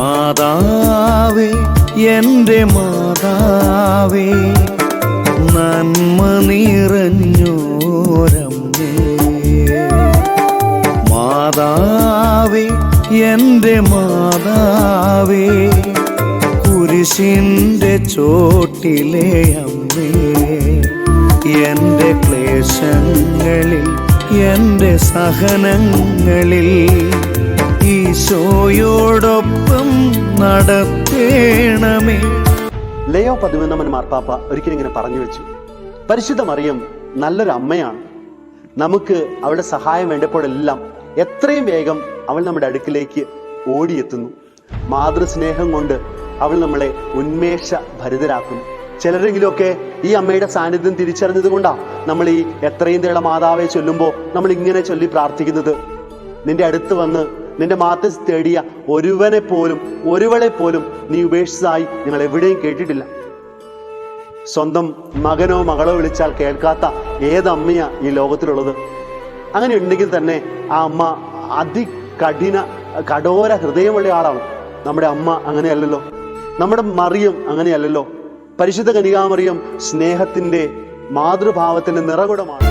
മാതാവേ എന്റെ മാതാവേ നന്മ നിറഞ്ഞോരമ്മേ. മാതാവേ എന്റെ മാതാവേ കുരിശിന്റെ ചോട്ടിലെ അമ്മേ. എന്റെ ക്ലേശങ്ങളിൽ എന്റെ സഹനങ്ങളിൽ ഈശോയോടൊപ്പം നടത്തേണമേ. ലയോ പതിമൂന്നാമൻ മാർപ്പാപ്പ ഒരിക്കലും ഇങ്ങനെ പറഞ്ഞു വെച്ചു. പരിശുദ്ധ മറിയം നല്ലൊരു അമ്മയാണ് നമുക്ക് അവളുടെ സഹായം വേണ്ടപ്പോഴെല്ലാം എത്രയും വേഗം അവൾ നമ്മുടെ അടുക്കിലേക്ക് ഓടിയെത്തുന്നു. മാതൃസ്നേഹം കൊണ്ട് അവൾ നമ്മളെ ഉന്മേഷ ഭരിതരാക്കുന്നു ചിലരെങ്കിലുമൊക്കെ ഈ അമ്മയുടെ സാന്നിധ്യം തിരിച്ചറിഞ്ഞത് കൊണ്ടാ നമ്മൾ ഈ എത്രയും തേള മാതാവെ ചൊല്ലുമ്പോൾ നമ്മൾ ഇങ്ങനെ ചൊല്ലി പ്രാർത്ഥിക്കുന്നത്. നിന്റെ അടുത്ത് വന്ന് നിന്റെ മാത്തസ് തേടിയ ഒരുവനെ പോലും ഒരുവളെ പോലും നീ ഉപേക്ഷിച്ചതായി നിങ്ങൾ എവിടെയും കേട്ടിട്ടില്ല. സ്വന്തം മകനോ മകളോ വിളിച്ചാൽ കേൾക്കാത്ത ഏതമ്മയാ ഈ ലോകത്തിലുള്ളത്? അങ്ങനെ ഉണ്ടെങ്കിൽ തന്നെ ആ അമ്മ അതികഠിന കഠോര ഹൃദയമുള്ള ആളാണ്. നമ്മുടെ അമ്മ അങ്ങനെയല്ലല്ലോ. നമ്മുടെ മറിയം അങ്ങനെയല്ലല്ലോ. പരിശുദ്ധ കനികാമറിയം സ്നേഹത്തിന്റെ മാതൃഭാവത്തിന്റെ നിറകുടമാണ്.